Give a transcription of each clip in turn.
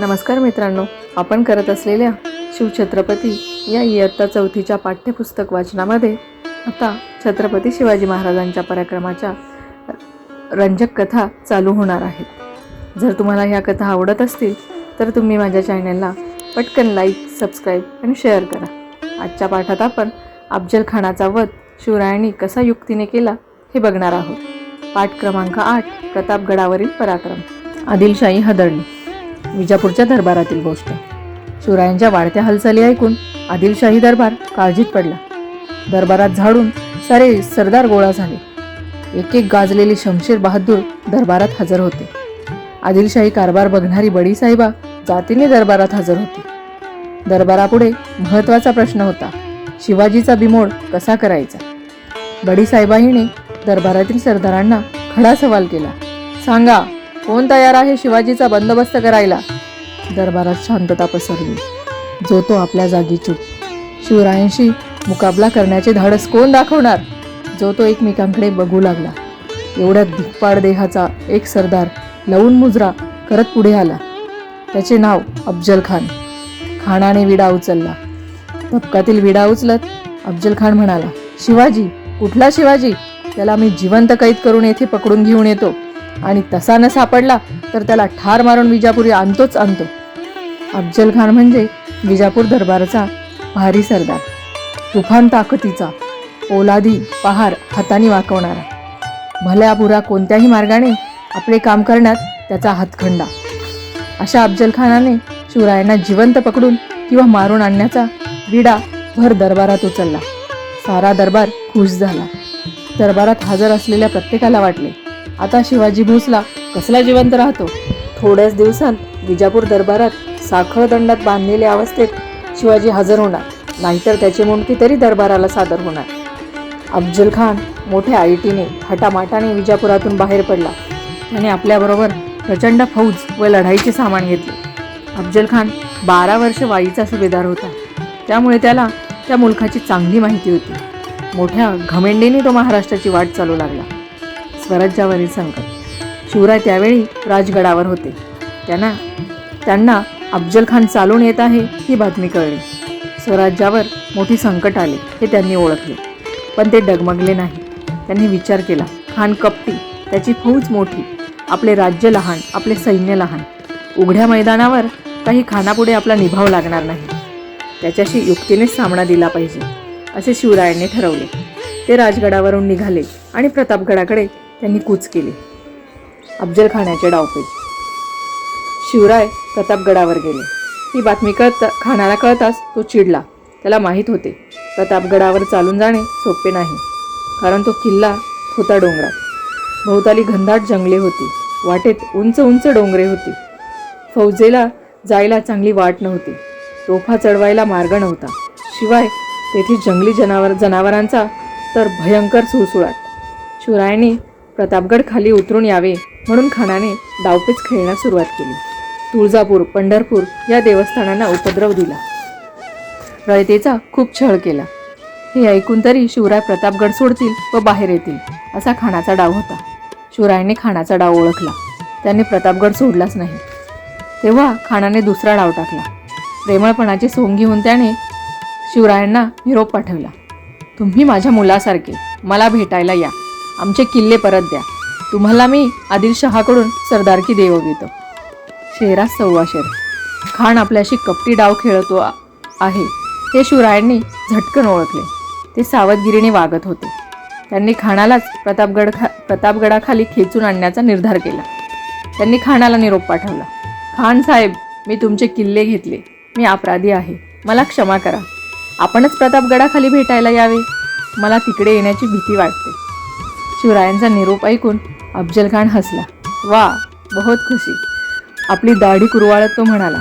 नमस्कार मित्रांनो आपण करत असलेल्या शिवछत्रपती या इयत्ता चौथीच्या पाठ्यपुस्तक वाचनामध्ये आता छत्रपती शिवाजी महाराजांच्या पराक्रमाच्या रंजक कथा चालू होणार आहेत. जर तुम्हाला ह्या कथा आवडत असतील तर तुम्ही माझ्या चॅनलला पटकन लाईक सबस्क्राईब आणि शेअर करा. आजच्या पाठात आपण अफजल खानाचा वध शिवरायांनी कसा युक्तीने केला हे बघणार आहोत. पाठ क्रमांक आठ प्रतापगडावरील पराक्रम. आदिलशाही हदळली विजापूरच्या दरबारातील गोष्ट. शिवरायांच्या वाढत्या हालचाली ऐकून आदिलशाही दरबार काळजीत पडला. दरबारात झाडून सारे सरदार गोळा झाले. एक एक गाजलेले शमशेर बहादूर दरबारात हजर होते. आदिलशाही कारभार बघणारी बडी साहेबा जातीने दरबारात हजर होती. दरबारापुढे महत्त्वाचा प्रश्न होता शिवाजीचा बिमोड कसा करायचा? बडी साहेबाईने दरबारातील सरदारांना खडा सवाल केला सांगा कोण तयार आहे शिवाजीचा बंदोबस्त करायला? दरबारात शांतता पसरली. जो तो आपल्या जागी चूप. शिवरायांशी मुकाबला करण्याचे धाडस कोण दाखवणार? जो तो एकमेकांकडे बघू लागला. एवढ्या धिप्पाड देहाचा एक सरदार लवून मुजरा करत पुढे आला. त्याचे नाव अफजल खान. खानाने विडा उचलला. धपकातील विडा उचलत अफजल खान म्हणाला शिवाजी कुठला शिवाजी? त्याला मी जिवंत कैद करून येथे पकडून घेऊन येतो. आणि तसा न सापडला तर त्याला ठार मारून विजापुरी आणतोच आणतो. अफजल खान म्हणजे विजापूर दरबाराचा भारी सरदार. तुफान ताकदीचा ओलादी पहार हाताने वाकवणारा. भल्या बुरा कोणत्याही मार्गाने आपले काम करण्यात त्याचा हातखंडा. अशा अफजल खानाने शिवरायांना जिवंत पकडून किंवा मारून आणण्याचा विडा भर दरबारात उचलला. सारा दरबार खुश झाला. दरबारात हजर असलेल्या प्रत्येकाला वाटले आता शिवाजी भोसला कसला जिवंत राहतो? थोड्याच दिवसांत विजापूर दरबारात साखळ दंडात बांधलेल्या अवस्थेत शिवाजी हजर होणार. नाहीतर त्याचे मुंडकी तरी दरबाराला सादर होणार. अफजल खान मोठ्या आयटीने हटामाटाने विजापुरातून बाहेर पडला. आणि आपल्याबरोबर प्रचंड फौज व लढाईचे सामान घेतले. अफजल खान बारा वर्ष वाईचा सुभेदार होता. त्यामुळे त्याला त्या मुलखाची चांगली माहिती होती. मोठ्या घमेंडीने तो महाराष्ट्राची वाट चालू लागला. स्वराज्यावरील संकट. शिवराय त्यावेळी राजगडावर होते. त्यांना त्यांना अफजल खान चालून येत आहे ही बातमी कळली. स्वराज्यावर मोठी संकट आले हे त्यांनी ओळखले. पण ते डगमगले नाही. त्यांनी विचार केला खान कपटी त्याची फौज मोठी आपले राज्य लहान आपले सैन्य लहान. उघड्या मैदानावर काही खानापुढे आपला निभाव लागणार नाही. त्याच्याशी युक्तीनेच सामना दिला पाहिजे असे शिवरायांनी ठरवले. ते राजगडावरून निघाले आणि प्रतापगडाकडे त्यांनी कूच केली. अफजलखानाचे डावपेच. शिवराय प्रतापगडावर गेले. ही बातमी कळत खानाला कळताच तो चिडला. त्याला माहीत होते प्रतापगडावर चालून जाणे सोपे नाही कारण तो किल्ला होता डोंगरात. भोवताली घनदाट जंगले होती. वाटेत उंच उंच डोंगरे होती. फौजेला जायला चांगली वाट नव्हती. तोफा चढवायला मार्ग नव्हता. शिवाय तेथे जंगली जनावर जनावरांचा तर भयंकर सुळसुळाट. शिवरायांनी प्रतापगड खाली उतरून यावे म्हणून खानाने डावपेच खेळण्यास सुरुवात केली. तुळजापूर पंढरपूर या देवस्थानांना उपद्रव दिला. रयतेचा खूप छळ केला. हे ऐकून तरी शिवराय प्रतापगड सोडतील व बाहेर येतील असा खानाचा डाव होता. शिवरायने खानाचा डाव ओळखला. त्याने प्रतापगड सोडलाच नाही. तेव्हा खानाने दुसरा डाव टाकला. प्रेमळपणाची सोंग घेऊन त्याने शिवरायांना निरोप पाठवला. तुम्ही माझ्या मुलासारखे मला भेटायला या. आमचे किल्ले परत द्या. तुम्हाला मी आदिलशहाकडून सरदारकी देववितो शेरा सव्वा शेर खान आपल्याशी कपटी डाव खेळतो आहे. हे शिवरायांनी झटकन ओळखले. ते सावधगिरीने वागत होते. त्यांनी खानालाच प्रतापगड खा प्रतापगडाखाली खेचून आणण्याचा निर्धार केला. त्यांनी खानाला निरोप पाठवला. खान साहेब मी तुमचे किल्ले घेतले. मी अपराधी आहे. मला क्षमा करा. आपणच प्रतापगडाखाली भेटायला यावे. मला तिकडे येण्याची भीती वाटते. शिवरायांचा निरोप ऐकून अफजल खान हसला. वा बहुत खुशी. आपली दाढी कुरवाळत तो म्हणाला.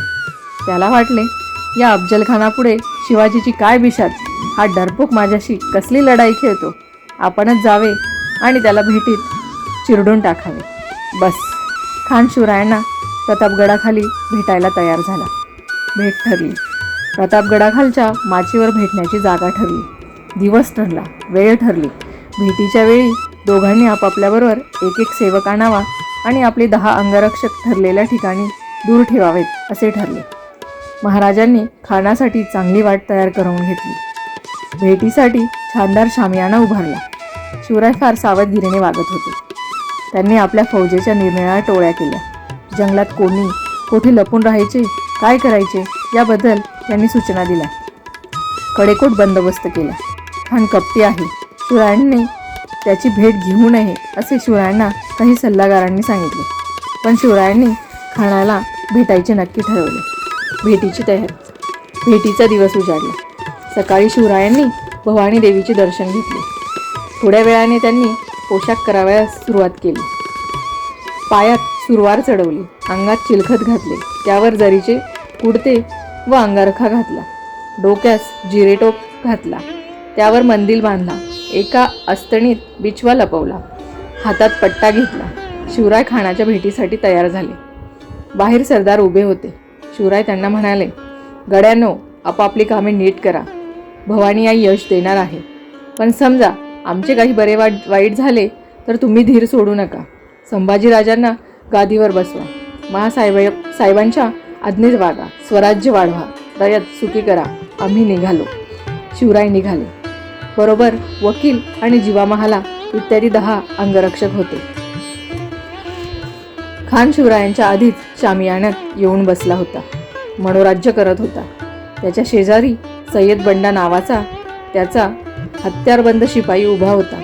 त्याला वाटले या अफजल खानापुढे शिवाजीची काय बिशाच? हा डरपोक माझ्याशी कसली लढाई खेळतो? आपणच जावे आणि त्याला भेटीत चिरडून टाकावे. बस. खान शिवरायांना प्रतापगडाखाली भेटायला तयार झाला. भेट ठरली. प्रतापगडाखालच्या माचीवर भेटण्याची जागा ठरली. दिवस ठरला. वेळ ठरली. भेटीच्या वेळी दोघांनी आपापल्याबरोबर एक एक सेवक आणावा आणि आपले दहा अंगरक्षक ठरलेल्या ठिकाणी दूर ठेवावेत असे ठरले. महाराजांनी खाण्यासाठी चांगली वाट तयार करून घेतली. भेटीसाठी छानदार शामियाना उभारला शिवराय फार सावधगिरीने वागत होते. त्यांनी आपल्या फौजेच्या निरनिराळ्या टोळ्या केल्या. जंगलात कोणी कोठे लपून राहायचे काय करायचे याबद्दल त्यांनी सूचना दिल्या. कडेकोट बंदोबस्त केला. खान कपटी आहे. शिवरायांनी त्याची भेट घेऊ नये असे शिवरायांना काही सल्लागारांनी सांगितले. पण शिवरायांनी खानाला भेटायचे नक्की ठरवले. भेटीची तयारी. भेटीचा दिवस उजाडला. सकाळी शिवरायांनी भवानी देवीचे दर्शन घेतले. थोड्या वेळाने त्यांनी पोशाख करावयास सुरुवात केली. पायात सुरवार चढवली. अंगात चिलखत घातले. त्यावर जरीचे कुडते व अंगारखा घातला. डोक्यास जिरेटोप घातला. त्यावर मंदिल बांधला. एका अस्तणीत बिचवा लपवला. हातात पट्टा घेतला. शिवराय खानाच्या भेटीसाठी तयार झाले. बाहेर सरदार उभे होते. शिवराय त्यांना म्हणाले गड्यांनो आपापली कामे नीट करा. भवानी आई यश देणार आहे. पण समजा आमचे काही बरे वाट वाईट झाले तर तुम्ही धीर सोडू नका. संभाजीराजांना गादीवर बसवा. महासाहेब साहेबांच्या आज्ञेत वागा. स्वराज्य वाढवा. रयत सुखी करा. आम्ही निघालो. शिवराय निघाले. बरोबर वकील आणि जीवामहाला इत्यादी दहा अंगरक्षक होते. खान शिवरायांच्या आधीच शामियाण्यात येऊन बसला होता. मनोराज्य करत होता. त्याच्या शेजारी सय्यद बंडा नावाचा त्याचा हत्यारबंद शिपाई उभा होता.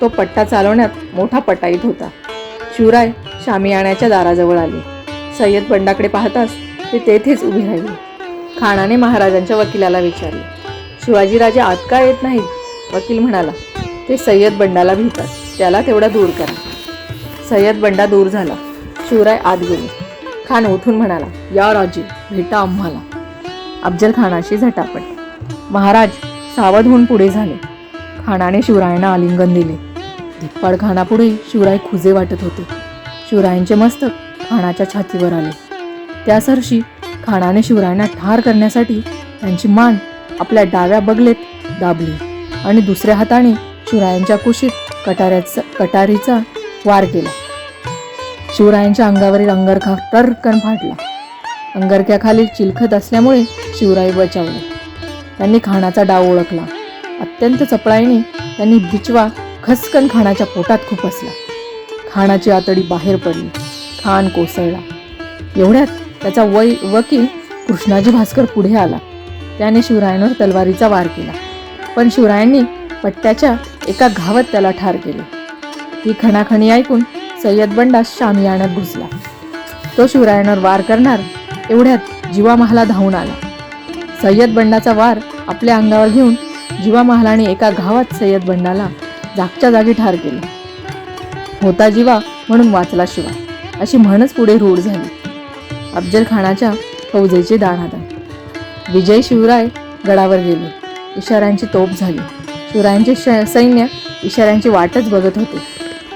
तो पट्टा चालवण्यात मोठा पटाईत होता. शिवराय शामियाण्याच्या दाराजवळ आले. सय्यद बंडाकडे पाहताच ते तेथेच उभे राहिले. खानाने महाराजांच्या वकिलाला विचारले शिवाजीराजे आत का येत नाहीत? वकील म्हणाला ते सय्यद बंडाला भितात त्याला तेवढा दूर करा. सय्यद बंडा दूर झाला. शिवराय आत गेले. खान उठून म्हणाला या राजे भेटा आम्हाला. अफजल खानाशी झटापट महाराज सावध होऊन पुढे झाले. खानाने शिवरायांना आलिंगन दिले. धिप्पाड खानापुढे शिवराय खुजे वाटत होते. शिवरायांचे मस्तक खानाच्या छातीवर आले. त्यासरशी खानाने शिवरायांना ठार करण्यासाठी त्यांची मान आपल्या डाव्या बगलेत दाबली. आणि दुसऱ्या हाताने शिवरायांच्या कुशीत कटाऱ्याचा कटारीचा वार केला. शिवरायांच्या अंगावरील अंगरखा टर्कन फाटला. अंगरख्याखाली चिलखत असल्यामुळे शिवराय बचावले. त्यांनी खानाचा डाव ओळखला. अत्यंत चपळाईने त्यांनी बिचवा खसकन खानाच्या पोटात खुपसला. खानाची आतडी बाहेर पडली. खान कोसळला. एवढ्यात त्याचा वै वकील कृष्णाजी भास्कर पुढे आला. त्याने शिवरायांवर तलवारीचा वार केला. पण शिवरायांनी पट्ट्याच्या एका घावत त्याला ठार केले. ही खणाखणी ऐकून सय्यद बंडा शामियाण्यात घुसला. तो शिवरायांवर वार करणार एवढ्यात जीवामहाला धावून आला. सय्यद बंडाचा वार आपल्या अंगावर घेऊन जीवामहालाने एका घावात सय्यद बंडाला जागच्या जागी ठार केले. होता जीवा म्हणून वाचला शिवा अशी म्हणच पुढे रूढ झाली. अफजल खानाच्या फौजेचे दाण हातात विजय शिवराय गडावर गेले. इशाऱ्यांची तोप झाली. शिवरायांचे श- सैन्य इशाऱ्यांची वाटच बघत होते.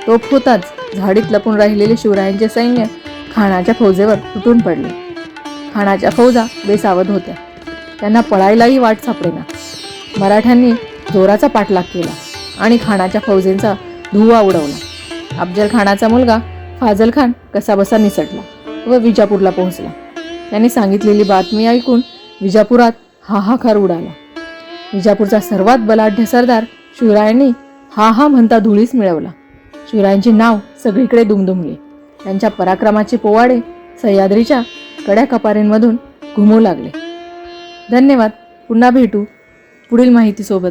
तोप होताच झाडीत लपून राहिलेले शिवरायांचे सैन्य खानाच्या फौजेवर तुटून पडले. खानाच्या फौजा बेसावध होत्या. त्यांना पळायलाही वाट सापडेना. मराठ्यांनी जोराचा पाठलाग केला आणि खानाच्या फौजेंचा धुवा उडवला. अफजल खानाचा मुलगा फाजल खान कसाबसा निसटला व विजापूरला पोहोचला. त्यांनी सांगितलेली बातमी ऐकून विजापुरात हाहाकार उडाला. विजापूरचा सर्वात बलाढ्य सरदार शिवरायांनी हा हा म्हणता धुळीस मिळवला. शिवरायांचे नाव सगळीकडे दुमदुमले. त्यांच्या पराक्रमाचे पोवाडे सह्याद्रीच्या कड्या कपारींमधून घुमू लागले. धन्यवाद. पुन्हा भेटू पुढील माहितीसोबत.